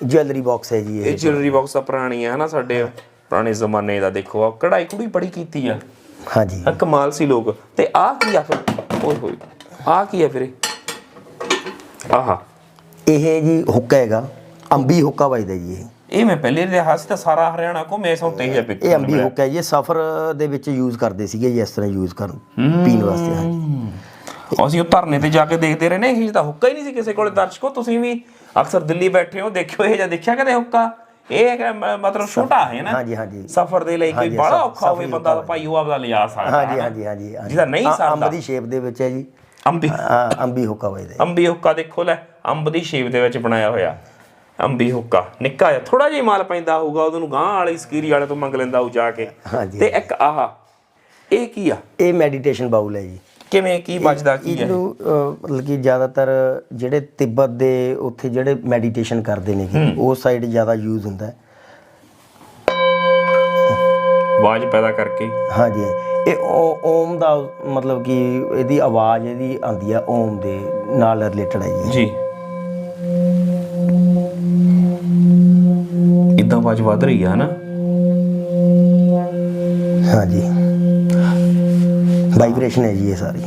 Jewellery box ਹੈ ਜੀ ਇਹ। ਇਹ ਬਾਕਸ ਆ ਪੁਰਾਣੀ ਹੈ ਹਨਾ ਸਾਡੇ ਪੁਰਾਣੇ ਜ਼ਮਾਨੇ ਦਾ ਦੇਖੋ ਆ। ਕਢਾਈ ਕੁੜੀ ਬੜੀ ਕੀਤੀ ਆ। ਹਾਂਜੀ। ਆ ਕਮਾਲ ਸੀ ਲੋਕ। ਤੇ ਆ ਕੀ ਆ ਫਿਰ? ਓਏ ਹੋਏ। ਆ ਕੀ ਆ ਫਿਰ ਆਹਾ। ਇਹ ਜੀ ਹੁੱਕਾ ਹੈਗਾ। ਅੰਬੀ ਹੁੱਕਾ ਵੱਜਦਾ ਜੀ ਇਹ। ਇਹ ਮੈਂ ਪਹਿਲੇ ਰਿਹਾ ਸੀ ਤਾਂ ਸਾਰਾ ਹਰਿਆਣਾ ਘੁੰਮੇ ਸੌ ਤੇ ਹੀ ਪਿੱਕ ਇਹ ਅੰਬੀ ਹੁੱਕਾ ਹੈ ਜੀ। ਸਫ਼ਰ ਦੇ ਵਿੱਚ ਯੂਜ਼ ਕਰਦੇ ਸੀਗੇ ਜੀ ਇਸ ਤਰ੍ਹਾਂ ਯੂਜ਼ ਕਰਨ ਪੀਣ ਵਾਸਤੇ ਹਾਂਜੀ। ਅਸੀਂ ਉਹ ਧਰਨੇ ਤੇ ਜਾ ਕੇ ਦੇਖਦੇ ਰਹੇ ਨੇ ਇਹ ਤਾਂ ਹੁੱਕਾ ਹੀ ਨਹੀਂ ਸੀ ਕਿਸੇ ਕੋਲੇ ਦਰਸ਼ਕੋ ਤੁਸੀਂ ਵੀ ਅਕਸਰ ਦਿੱਲੀ ਬੈਠੇ ਹੋ ਦੇਖਿਓ ਇਹ ਜਾਂ ਦੇਖਿਆ ਕਦੇ ਹੁੱਕਾ? ਇਹ ਮਤਲਬ ਛੋਟਾ ਹੈ ਨਾ ਹਾਂਜੀ ਹਾਂਜੀ। ਸਫਰ ਦੇ ਲਈ ਕੋਈ ਬੜਾ ਔਖਾ ਹੋਵੇ ਬੰਦਾ ਤਾਂ ਭਾਈ ਉਹ ਆਪਦਾ ਲਿਜਾ ਸਕਦਾ ਹਾਂਜੀ। ਹਾਂਜੀ ਹਾਂਜੀ। ਜਿਹਦਾ ਨਹੀਂ ਸਰਦਾ। ਅੰਬ ਦੀ ਸ਼ੇਪ ਦੇ ਵਿੱਚ ਹੈ ਜੀ। ਅੰਬੀ ਹਾਂ ਅੰਬੀ ਹੁੱਕਾ ਵੱਜਦਾ ਅੰਬੀ ਹੁੱਕਾ ਦੇਖੋ ਲੈ ਅੰਬ ਦੀ ਸ਼ੇਪ ਦੇ ਵਿੱਚ ਬਣਾਇਆ ਹੋਇਆ। ਅੰਬੀ ਹੁੱਕਾ ਨਿੱਕਾ ਜਿਹਾ ਥੋੜਾ ਜਿਹਾ ਮਾਲ ਪੈਂਦਾ ਹੋਊਗਾ ਉਹਨੂੰ ਗਾਂ ਵਾਲੀ ਸਕੀਰੀ ਵਾਲੇ ਤੋਂ ਮੰਗ ਲੈਂਦਾ ਉਹ ਜਾ ਕੇ। ਤੇ ਇੱਕ ਆਹ ਇਹ ਕੀ ਆ? ਇਹ ਮੈਡੀਟੇਸ਼ਨ ਬਾਉਲ ਹੈ ਜੀ। ਕਿਵੇਂ ਕੀ ਬਚਦਾ ਕੀ ਹੈ ਇਹਨੂੰ ਮਤਲਬ ਕਿ ਜ਼ਿਆਦਾਤਰ ਜਿਹੜੇ ਤਿੱਬਤ ਦੇ ਉੱਥੇ ਜਿਹੜੇ ਮੈਡੀਟੇਸ਼ਨ ਕਰਦੇ ਨੇ ਉਸ ਸਾਈਡ ਜ਼ਿਆਦਾ ਯੂਜ਼ ਹੁੰਦਾ ਹੈ। ਆਵਾਜ਼ ਪੈਦਾ ਕਰਕੇ। ਹਾਂਜੀ ਇਹ ਓਮ ਦਾ ਮਤਲਬ ਕਿ ਇਹਦੀ ਆਵਾਜ਼ ਇਹਦੀ ਆਉਂਦੀ ਆ ਓਮ ਦੇ ਨਾਲ ਰਿਲੇਟਡ ਹੈ ਜੀ। ਜੀ। ਇਦਾਂ ਆਵਾਜ਼ ਵੱਧ ਰਹੀ ਆ ਨਾ ਹਾਂਜੀ। ਵਾਈਬ੍ਰੇਸ਼ਨ ਹੈ ਜੀ ਇਹ ਸਾਰੀ।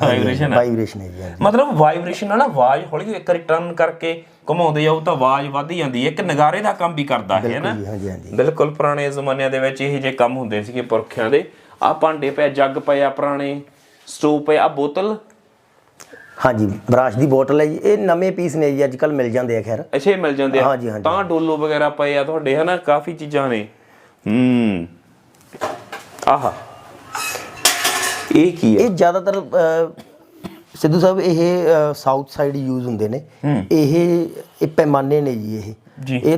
ਵਾਈਬ੍ਰੇਸ਼ਨ ਵਾਈਬ੍ਰੇਸ਼ਨ ਹੈ। ਜੀ ਹਾਂਜੀ। ਮਤਲਬ ਵਾਈਬ੍ਰੇਸ਼ਨ ਨਾਲ ਨਾ ਆਵਾਜ਼ ਹੌਲੀ ਜਿਹੀ ਇੱਕ ਰਿਟਰਨ ਕਰਕੇ ਘੁਮਾਉਂਦੇ ਜਾਓ ਤਾਂ ਆਵਾਜ਼ ਵੱਧਦੀ ਜਾਂਦੀ ਹੈ। ਇੱਕ ਨਗਾਰੇ ਦਾ ਕੰਮ ਵੀ ਕਰਦਾ ਹੈ ਨਾ? ਜੀ ਹਾਂਜੀ ਹਾਂਜੀ। ਬਿਲਕੁਲ ਪੁਰਾਣੇ ਜ਼ਮਾਨਿਆਂ ਦੇ ਵਿੱਚ ਇਹ ਜੇ ਕੰਮ ਹੁੰਦੇ ਸੀਗੇ ਪੁਰਖਿਆਂ ਦੇ। ਆ ਭਾਂਡੇ ਪਏ ਜੱਗ ਪਏ ਆ ਪੁਰਾਣੇ ਸਟੋਵ ਪਏ ਆ ਬੋਤਲ। ਹਾਂਜੀ ਬਰਾਸ਼ ਦੀ ਬੋਟਲ ਹੈ ਜੀ। ਇਹ ਨਵੇਂ ਪੀਸ ਨੇ ਜੀ ਅੱਜ ਕੱਲ ਮਿਲ ਜਾਂਦੇ ਆ ਖੈਰ। ਅੱਛੇ ਮਿਲ ਜਾਂਦੇ ਆ। ਹਾਂਜੀ, ਹਾਂਜੀ। ਤਾਂ ਡੋਲੋ ਵਗੈਰਾ ਪਏ ਆ ਤੁਹਾਡੇ ਹਨਾ ਕਾਫੀ ਚੀਜ਼ਾਂ ਨੇ। ਹੂੰ। ਆਹਾ। ਇਹ ਕੀ ਹੈ? ਇਹ ਜ਼ਿਆਦਾਤਰ ਸਿੱਧੂ ਸਾਹਿਬ ਇਹ ਸਾਊਥ ਸਾਈਡ ਯੂਜ਼ ਹੁੰਦੇ ਨੇ। ਇਹ ਇਹ ਪੈਮਾਨੇ ਨੇ ਜੀ ਇਹ। ਇਹ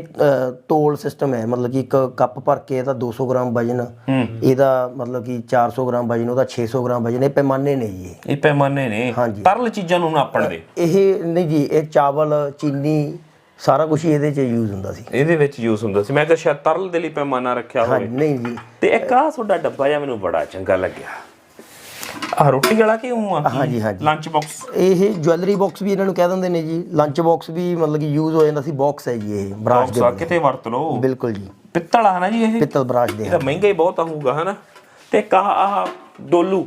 ਤੋਲ ਸਿਸਟਮ ਹੈ। ਮਤਲਬ ਕਿ ਇੱਕ ਕੱਪ ਭਰ ਕੇ ਇਹਦਾ 200 ਗ੍ਰਾਮ ਵਜਨ ਇਹਦਾ ਮਤਲਬ ਕਿ 400 ਗ੍ਰਾਮ ਵਜਨ ਉਹਦਾ 600 ਗ੍ਰਾਮ ਵਜਨ ਇਹ ਪੈਮਾਨੇ ਨੇ ਜੀ ਇਹ। ਪੈਮਾਨੇ ਨੇ। ਤਰਲ ਚੀਜ਼ਾਂ ਨੂੰ ਨਾਪਣ ਦੇ। ਇਹ ਨਹੀਂ ਜੀ ਇਹ ਚਾਵਲ ਚੀਨੀ ਸਾਰਾ ਕੁਝ ਇਹਦੇ 'ਚ ਯੂਜ਼ ਹੁੰਦਾ ਸੀ। ਇਹਦੇ ਵਿੱਚ ਯੂਜ਼ ਹੁੰਦਾ ਸੀ। ਮੈਂ ਕਿਹਾ ਸ਼ਾਇਦ ਤਰਲ ਦੇ ਲਈ ਪੈਮਾਨਾ ਰੱਖਿਆ ਹੋਵੇ। ਨਹੀਂ ਜੀ। ਤੇ ਇੱਕ ਆ ਤੁਹਾਡਾ ਡੱਬਾ ਜਿਹਾ ਮੈਨੂੰ ਬੜਾ ਚੰਗਾ ਲੱਗਿਆ। ਆ ਰੋਟੀ ਵਾਲਾ ਕਿ ਉਹ ਆ ਹਾਂਜੀ, ਹਾਂਜੀ। ਲੰਚ ਬਾਕਸ ਇਹ ਜੁਐਲਰੀ ਬਾਕਸ ਵੀ ਇਹਨਾਂ ਨੂੰ ਕਹਿ ਦਿੰਦੇ ਨੇ ਜੀ। ਲੰਚ ਬਾਕਸ ਵੀ ਮਤਲਬ ਕਿ ਯੂਜ਼ ਹੋ ਜਾਂਦਾ ਸੀ ਬਾਕਸ ਹੈ ਜੀ ਇਹ ਬਰਾਸ਼ ਦੇ ਬਾਕਸ ਆ ਕਿਤੇ ਵਰਤ ਲਓ। ਬਿਲਕੁਲ ਜੀ। ਪਿੱਤਲ ਆ ਨਾ ਜੀ ਇਹ? ਪਿੱਤਲ ਬਰਾਸ਼ ਦੇ ਇਹ ਮਹਿੰਗਾ ਹੀ ਬਹੁਤ ਹੋਊਗਾ ਹਨਾ? ਤੇ ਕਾ ਆਹ ਡੋਲੂ।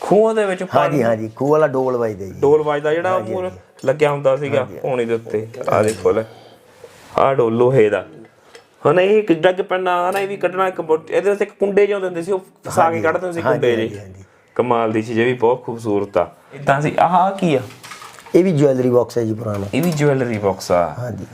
ਖੂਹਾਂ ਦੇ ਵਿੱਚ ਪਾਣੀ ਹਾਂਜੀ ਹਾਂਜੀ ਖੂਹ ਵਾਲਾ ਡੋਲ ਵੱਜਦਾ ਜੀ। ਡੋਲ ਵੱਜਦਾ ਜਿਹੜਾ ਉਹ ਮੂਹਰੇ ਲੱਗਿਆ ਹੁੰਦਾ ਸੀਗਾ ਪੌਣੀ ਦੇ ਉੱਤੇ। ਆ ਦੇਖੋ ਲੈ। ਆ ਡੋਲੂ ਹੈ ਦਾ ਹੁਣ ਇਹ ਇੱਕ ਡੱਗ ਪੈਣਾ ਆ ਨਾ ਇਹ ਵੀ ਕੱਢਣਾ ਇੱਕ ਇਹਦੇ ਵਿੱਚ ਇੱਕ ਕੁੰਡੇ ਜਿਹੇ ਹੁੰਦੇ ਸੀ ਉਹ ਫਸਾ ਕੇ ਕੱਢਦੇ ਸੀ ਕੁੰਡੇ ਹਾਂਜੀ। ਕਮਾਲ ਦੀ ਚੀਜ਼ ਇਹ ਵੀ ਬਹੁਤ ਖੂਬਸੂਰਤ ਆ। ਇਦਾਂ ਸੀ ਆਹ ਕੀ ਆ? ਇਹ ਵੀ ਜੁਐਲਰੀ ਬਾਕਸ ਹੈ ਜੀ ਪੁਰਾਣਾ। ਇਹ ਵੀ ਜੁਐਲਰੀ ਬਾਕਸ ਆ। ਹਾਂਜੀ।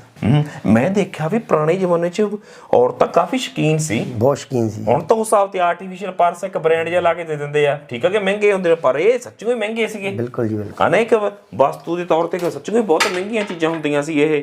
ਮੈਂ ਦੇਖਿਆ ਵੀ ਪੁਰਾਣੇ ਜ਼ਮਾਨੇ 'ਚ ਔਰਤਾਂ ਕਾਫੀ ਸ਼ਕੀਨ ਸੀ। ਬਹੁਤ ਸ਼ਕੀਨ ਸੀ। ਹੁਣ ਤਾਂ ਉਸ ਹਿਸਾਬ ਤੇ ਆਰਟੀਫੀਸ਼ੀਅਲ ਪਰਸ ਇੱਕ ਬ੍ਰਾਂਡ ਜਿਹਾ ਲਾ ਕੇ ਦੇ ਦਿੰਦੇ ਆ। ਠੀਕ ਆ ਕਿ ਮਹਿੰਗੇ ਹੁੰਦੇ ਨੇ ਪਰ ਇਹ ਸੱਚੀ ਹੀ ਮਹਿੰਗੇ ਸੀਗੇ। ਬਿਲਕੁਲ ਜੀ ਬਿਲਕੁਲ। ਹਨਾ ਇੱਕ ਵਸਤੂ ਦੇ ਤੌਰ ਤੇ ਕਿ ਸੱਚੀ ਹੀ ਬਹੁਤ ਮਹਿੰਗੀਆਂ ਚੀਜ਼ਾਂ ਹੁੰਦੀਆਂ ਸੀ ਇਹ।